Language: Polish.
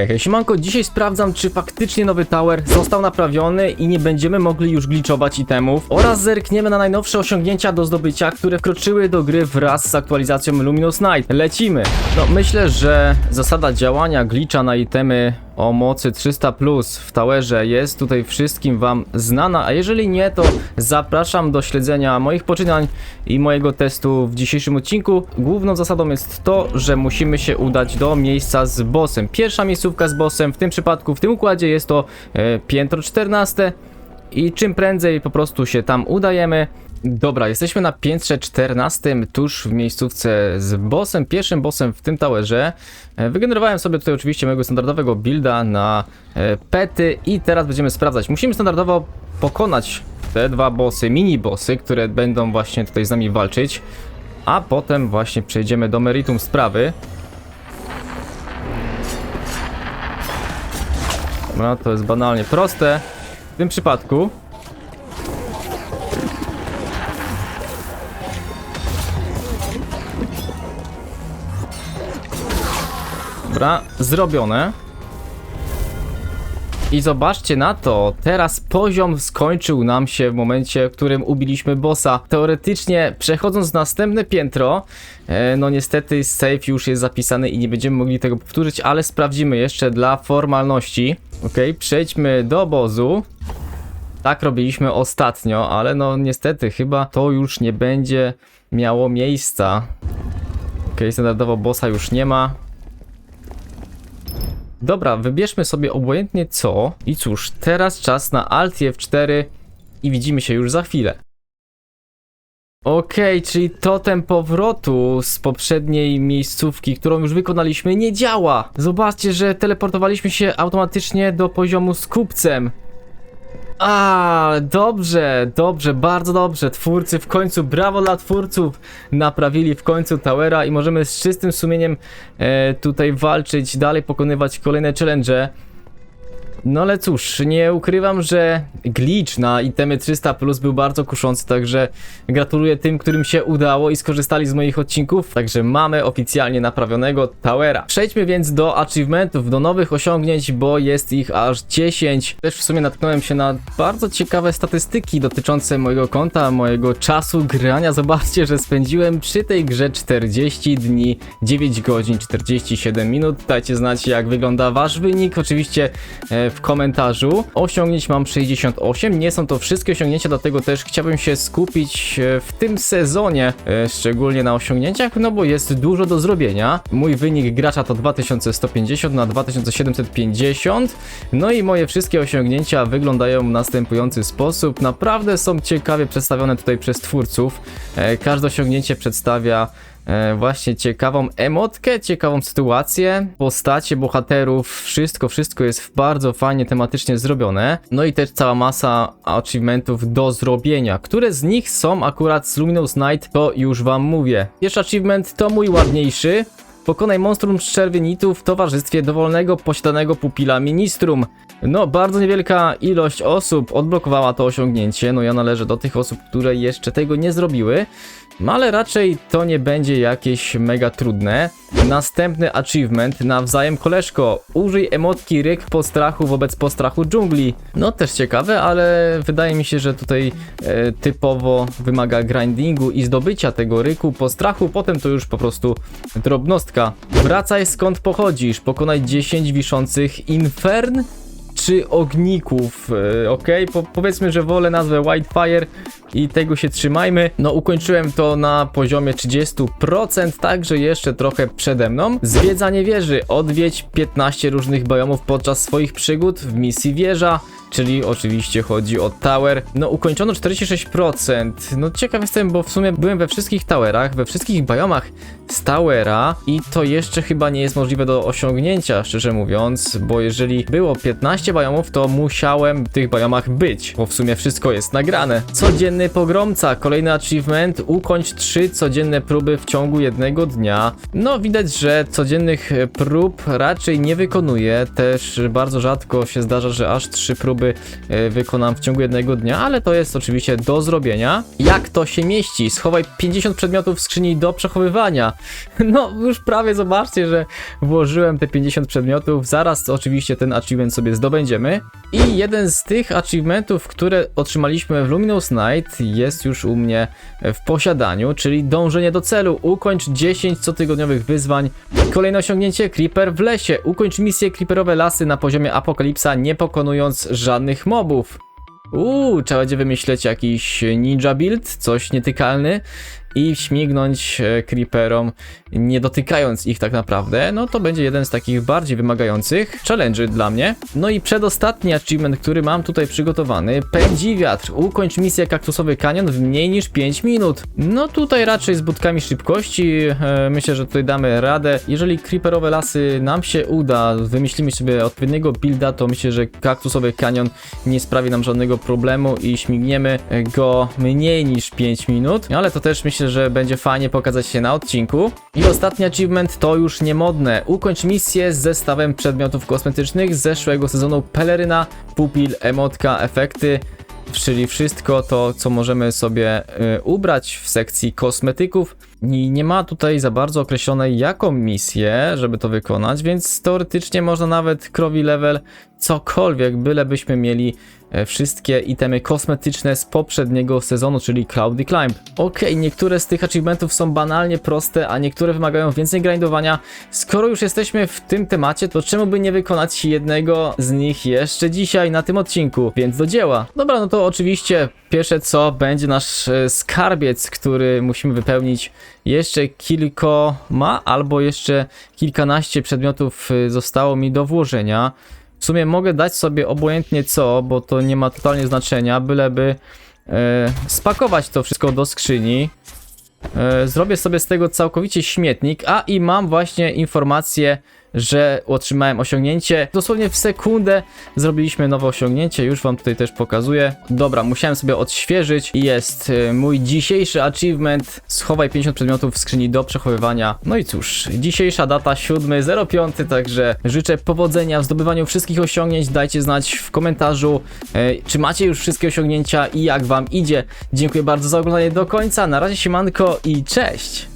Hej, hej, siemanko, dzisiaj sprawdzam, czy faktycznie nowy tower został naprawiony i nie będziemy mogli już glitchować itemów oraz zerkniemy na najnowsze osiągnięcia do zdobycia, które wkroczyły do gry wraz z aktualizacją Luminous Night. Lecimy! No, myślę, że zasada działania glitcha na itemy o mocy 300 plus w towerze jest tutaj wszystkim wam znana, a jeżeli nie, to zapraszam do śledzenia moich poczynań i mojego testu w dzisiejszym odcinku. Główną zasadą jest to, że musimy się udać do miejsca z bossem. Pierwsza miejscówka z bossem, w tym przypadku, w tym układzie jest to e, piętro 14 i czym prędzej po prostu się tam udajemy. Dobra, jesteśmy na piętrze 14, tuż w miejscówce z bossem, pierwszym bossem w tym towerze. E, Wygenerowałem sobie tutaj oczywiście mojego standardowego builda na e, pety i teraz będziemy sprawdzać. Musimy standardowo pokonać te dwa bossy, mini bossy, które będą właśnie tutaj z nami walczyć, a potem właśnie przejdziemy do meritum sprawy. Dobra, to jest banalnie proste. W tym przypadku Dobra, zrobione. I zobaczcie na to, teraz poziom skończył nam się w momencie, w którym ubiliśmy bossa. Teoretycznie, przechodząc na następne piętro, e, no niestety save już jest zapisany i nie będziemy mogli tego powtórzyć, ale sprawdzimy jeszcze dla formalności. Ok, przejdźmy do obozu. Tak robiliśmy ostatnio, ale no niestety chyba to już nie będzie miało miejsca. Ok, standardowo bossa już nie ma. Dobra, wybierzmy sobie obojętnie co. I cóż, teraz czas na Alt F4 i widzimy się już za chwilę. Okej, czyli totem powrotu z poprzedniej miejscówki, którą już wykonaliśmy, nie działa. Zobaczcie, że teleportowaliśmy się automatycznie do poziomu z kupcem. A, dobrze, dobrze, bardzo dobrze. Twórcy w końcu, brawo dla twórców, naprawili w końcu Towera i możemy z czystym sumieniem e, tutaj walczyć, dalej pokonywać kolejne challenge. No ale cóż, nie ukrywam, że glitch na itemy 300 plus był bardzo kuszący, także gratuluję tym, którym się udało i skorzystali z moich odcinków. Także mamy oficjalnie naprawionego Towera. Przejdźmy więc do achievementów, do nowych osiągnięć, bo jest ich aż 10. Też w sumie natknąłem się na bardzo ciekawe statystyki dotyczące mojego konta, mojego czasu grania. Zobaczcie, że spędziłem przy tej grze 40 dni, 9 godzin, 47 minut. Dajcie znać, jak wygląda wasz wynik. Oczywiście e, w komentarzu. Osiągnięć mam 68. Nie są to wszystkie osiągnięcia, dlatego też chciałbym się skupić e, w tym sezonie, e, szczególnie na osiągnięciach, no bo jest dużo do zrobienia. Mój wynik gracza to 2150 na 2750. No i moje wszystkie osiągnięcia wyglądają w następujący sposób. Naprawdę są ciekawie przedstawione tutaj przez twórców. E, Każde osiągnięcie przedstawia e, właśnie ciekawą emotkę, ciekawą sytuację, postacie bohaterów, wszystko, wszystko jest bardzo fajnie tematycznie zrobione. No i też cała masa achievementów do zrobienia. Które z nich są akurat z Luminous Night, to już wam mówię. Pierwszy achievement to mój ładniejszy. Pokonaj monstrum z czerwienitu w towarzystwie dowolnego posiadanego pupila ministrum. No, bardzo niewielka ilość osób odblokowała to osiągnięcie. No, ja należę do tych osób, które jeszcze tego nie zrobiły. No, ale raczej to nie będzie jakieś mega trudne. Następny achievement, nawzajem koleżko. Użyj emotki ryk postrachu wobec postrachu dżungli. No też ciekawe, ale wydaje mi się, że tutaj e, typowo wymaga grindingu i zdobycia tego ryku postrachu. Potem to już po prostu drobnostka. Wracaj skąd pochodzisz. Pokonaj 10 wiszących infern czy ogników, e, ok? Po, powiedzmy, że wolę nazwę Whitefire i tego się trzymajmy. No ukończyłem to na poziomie 30%, także jeszcze trochę przede mną. Zwiedzanie wieży. Odwiedź 15 różnych biomów podczas swoich przygód w misji wieża. Czyli oczywiście chodzi o tower. No ukończono 46%. No ciekaw jestem, bo w sumie byłem we wszystkich towerach, we wszystkich biomach z towera i to jeszcze chyba nie jest możliwe do osiągnięcia, szczerze mówiąc, bo jeżeli było 15 biomów, to musiałem w tych biomach być, bo w sumie wszystko jest nagrane. Codzienny pogromca, kolejny achievement, ukończ 3 codzienne próby w ciągu jednego dnia. No widać, że codziennych prób raczej nie wykonuję, też bardzo rzadko się zdarza, że aż 3 próby próby e, wykonam w ciągu jednego dnia, ale to jest oczywiście do zrobienia. Jak to się mieści? Schowaj 50 przedmiotów w skrzyni do przechowywania. No, już prawie zobaczcie, że włożyłem te 50 przedmiotów. Zaraz oczywiście ten achievement sobie zdobędziemy. I jeden z tych achievementów, które otrzymaliśmy w Luminous Night jest już u mnie w posiadaniu, czyli dążenie do celu. Ukończ 10 cotygodniowych wyzwań. Kolejne osiągnięcie Creeper w lesie. Ukończ misję Creeperowe lasy na poziomie Apokalipsa, nie pokonując żadnych mobów. Uuu, trzeba będzie wymyśleć jakiś ninja build, coś nietykalny i śmignąć e, creeperom, nie dotykając ich tak naprawdę, no to będzie jeden z takich bardziej wymagających challenge'y dla mnie. No i przedostatni achievement, który mam tutaj przygotowany, pędzi wiatr, ukończ misję kaktusowy kanion w mniej niż 5 minut. No tutaj raczej z budkami szybkości, e, myślę, że tutaj damy radę. Jeżeli creeperowe lasy nam się uda, wymyślimy sobie odpowiedniego builda, to myślę, że kaktusowy kanion nie sprawi nam żadnego problemu i śmigniemy go mniej niż 5 minut, ale to też myślę, że będzie fajnie pokazać się na odcinku. I ostatni achievement to już niemodne. Ukończ misję z zestawem przedmiotów kosmetycznych z zeszłego sezonu Peleryna, pupil, emotka, efekty. Czyli wszystko to, co możemy sobie y, ubrać w sekcji kosmetyków. I nie ma tutaj za bardzo określonej jaką misję, żeby to wykonać, więc teoretycznie można nawet krowi level cokolwiek, bylebyśmy mieli e, wszystkie itemy kosmetyczne z poprzedniego sezonu, czyli Cloudy Climb. Okej, niektóre z tych achievementów są banalnie proste, a niektóre wymagają więcej grindowania. Skoro już jesteśmy w tym temacie, to czemu by nie wykonać jednego z nich jeszcze dzisiaj na tym odcinku? Więc do dzieła. Dobra, no to oczywiście pierwsze co będzie nasz e, skarbiec, który musimy wypełnić jeszcze kilkoma albo jeszcze kilkanaście przedmiotów y, zostało mi do włożenia. W sumie mogę dać sobie obojętnie co, bo to nie ma totalnie znaczenia, byleby e, spakować to wszystko do skrzyni. E, zrobię sobie z tego całkowicie śmietnik, a i mam właśnie informację, że otrzymałem osiągnięcie. Dosłownie w sekundę zrobiliśmy nowe osiągnięcie, już wam tutaj też pokazuję. Dobra, musiałem sobie odświeżyć i jest e, mój dzisiejszy achievement. Schowaj 50 przedmiotów w skrzyni do przechowywania. No i cóż, dzisiejsza data 7.05, także życzę powodzenia w zdobywaniu wszystkich osiągnięć. Dajcie znać w komentarzu, e, czy macie już wszystkie osiągnięcia i jak wam idzie. Dziękuję bardzo za oglądanie do końca. Na razie siemanko i cześć!